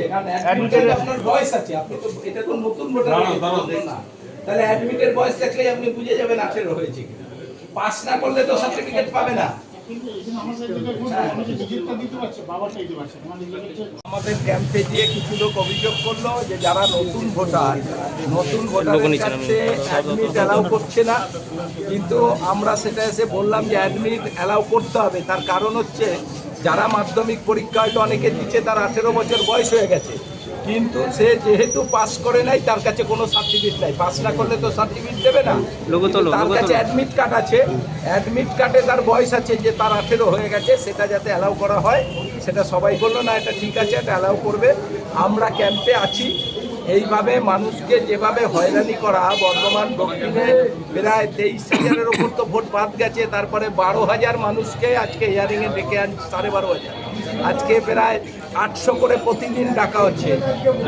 করছে কারণ অ্যাডমিটের আপনার বয়স আছে আপনি তো এটা তো নতুন ভোটার না। তাহলে অ্যাডমিটের বয়স দেখলেই আপনি বুঝে যাবেন আঠেরো হয়েছে পাস না করলে তো সার্টিফিকেট পাবে না। আমাদের ক্যাম্পে দিয়ে কিছু লোক অভিযোগ করল যে যারা নতুন ভোটার নতুন অ্যাডমিট অ্যালাউ করছে না। কিন্তু আমরা সেটা এসে বললাম যে অ্যাডমিট অ্যালাউ করতে হবে। তার কারণ হচ্ছে যারা মাধ্যমিক পরীক্ষা হয়তো অনেকে দিচ্ছে তার আঠেরো বছর বয়স হয়ে গেছে। কিন্তু সে যেহেতু পাস করে নাই তার কাছে কোনো সার্টিফিকেট নাই। পাস না করলে তো সার্টিফিকেট দেবে না। তার কাছে অ্যাডমিট কার্ড আছে। অ্যাডমিট কার্ডে তার বয়স আছে যে তার আঠেরো হয়ে গেছে সেটা যাতে অ্যালাউ করা হয় সেটা সবাই বলল না এটা ঠিক আছে এটা অ্যালাউ করবে। আমরা ক্যাম্পে আছি। এইভাবে মানুষকে যেভাবে হয়রানি করা, বর্ধমান, দক্ষিণে প্রায় তেইশ হাজারের ওপর তো ভোট বাদ গেছে, তারপরে বারো হাজার মানুষকে আজকে হিয়ারিংয়ে ডেকে আন, সাড়ে বারো হাজার। আজকে প্রায় আটশো করে প্রতিদিন ডাকা হচ্ছে।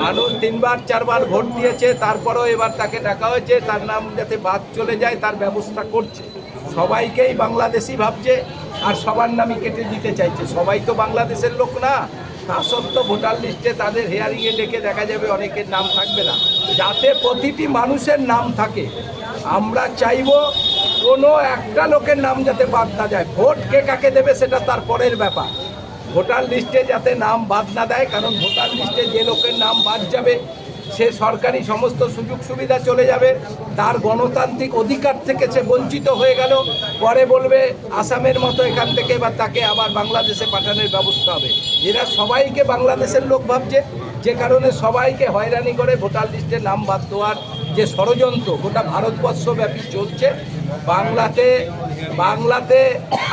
মানুষ তিনবার, চারবার ভোট দিয়েছে, তারপরেও এবার তাকে ডাকা হয়েছে, তার নাম যাতে বাদ চলে যায়, তার ব্যবস্থা করছে। সবাইকেই বাংলাদেশি ভাবছে, আর সবার নামই কেটে দিতে চাইছে। সবাই তো বাংলাদেশের লোক না। তা ভোটার লিস্টে তাদের হেয়ারিংয়ে ডেকে দেখা যাবে অনেকের নাম থাকবে না। যাতে প্রতিটি মানুষের নাম থাকে। আমরা চাইব কোনো একটা লোকের নাম যাতে বাদ না যায়। ভোট কে কাকে দেবে সেটা তার পরের ব্যাপার। ভোটার লিস্টে যাতে নাম বাদ না দেয়, কারণ ভোটার লিস্টে যে লোকের নাম বাদ যাবে সে সরকারি সমস্ত সুযোগ সুবিধা চলে যাবে, তার গণতান্ত্রিক অধিকার থেকে সে বঞ্চিত হয়ে গেল, পরে বলবে আসামের মতো এখান থেকে বা তাকে আবার বাংলাদেশে পাঠানোর ব্যবস্থা হবে। এরা সবাইকে বাংলাদেশের লোক ভাবছে, যে কারণে সবাইকে হয়রানি করে ভোটার লিস্টে নাম বাদ দেওয়ার যে ষড়যন্ত্র, গোটা ভারতবর্ষব্যাপী চলছে, বাংলাতে বাংলাতে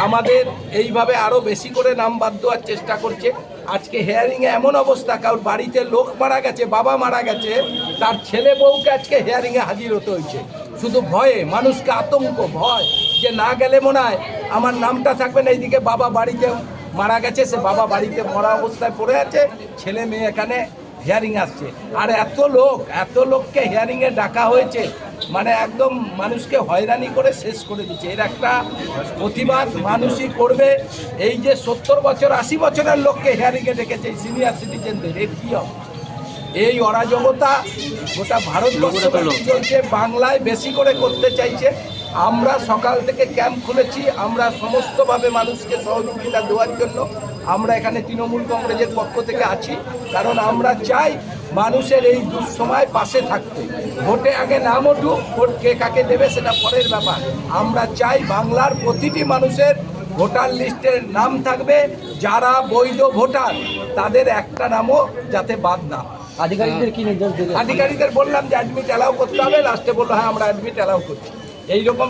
আমাদের এইভাবে আরও বেশি করে নাম বাদ দেওয়ার চেষ্টা করছে। আজকে হেয়ারিংয়ে এমন অবস্থা কারোর বাড়িতে লোক মারা গেছে, বাবা মারা গেছে, তার ছেলে বউকে আজকে হেয়ারিংয়ে হাজির হতে হয়েছে। শুধু ভয়ে, মানুষকে আতঙ্ক, ভয়, যে না গেলে মনে হয় আমার নামটা থাকবে না, এইদিকে বাবা বাড়িতে মারা গেছে, সে বাবা বাড়িতে মরা অবস্থায় পড়ে আছে, ছেলে মেয়ে এখানে হিয়ারিং আসছে। আর এত লোক, এত লোককে হিয়ারিংয়ে ডাকা হয়েছে মানে একদম মানুষকে হয়রানি করে শেষ করে দিচ্ছে। এর একটা প্রতিবাদ মানুষই করবে। এই যে সত্তর বছর, আশি বছরের লোককে হিয়ারিংয়ে ডেকেছে সিনিয়র সিটিজেনদের এর কী হবে এই অরাজকতা গোটা ভারতবর্ষ চলছে, বাংলায় বেশি করে করতে চাইছে। আমরা সকাল থেকে ক্যাম্প খুলেছি, আমরা সমস্তভাবে মানুষকে সহযোগিতা দেওয়ার জন্য আমরা এখানে তৃণমূল কংগ্রেসের পক্ষ থেকে আছি কারণ আমরা চাই মানুষের এই দুঃসময় পাশে থাকতে। ভোটে আগে নাম উঠুক ভোট কে কাকে দেবে সেটা পরের ব্যাপার। আমরা চাই বাংলার প্রতিটি মানুষের ভোটার লিস্টের নাম থাকবে যারা বৈধ ভোটার তাদের একটা নামও যাতে বাদ না। আধিকারিকদের কি নির্দেশ আধিকারিকদের বললাম যে অ্যাডমিট অ্যালাউ করতে হবে লাস্টে বলল হ্যাঁ আমরা অ্যাডমিট অ্যালাউ করছি। এইরকম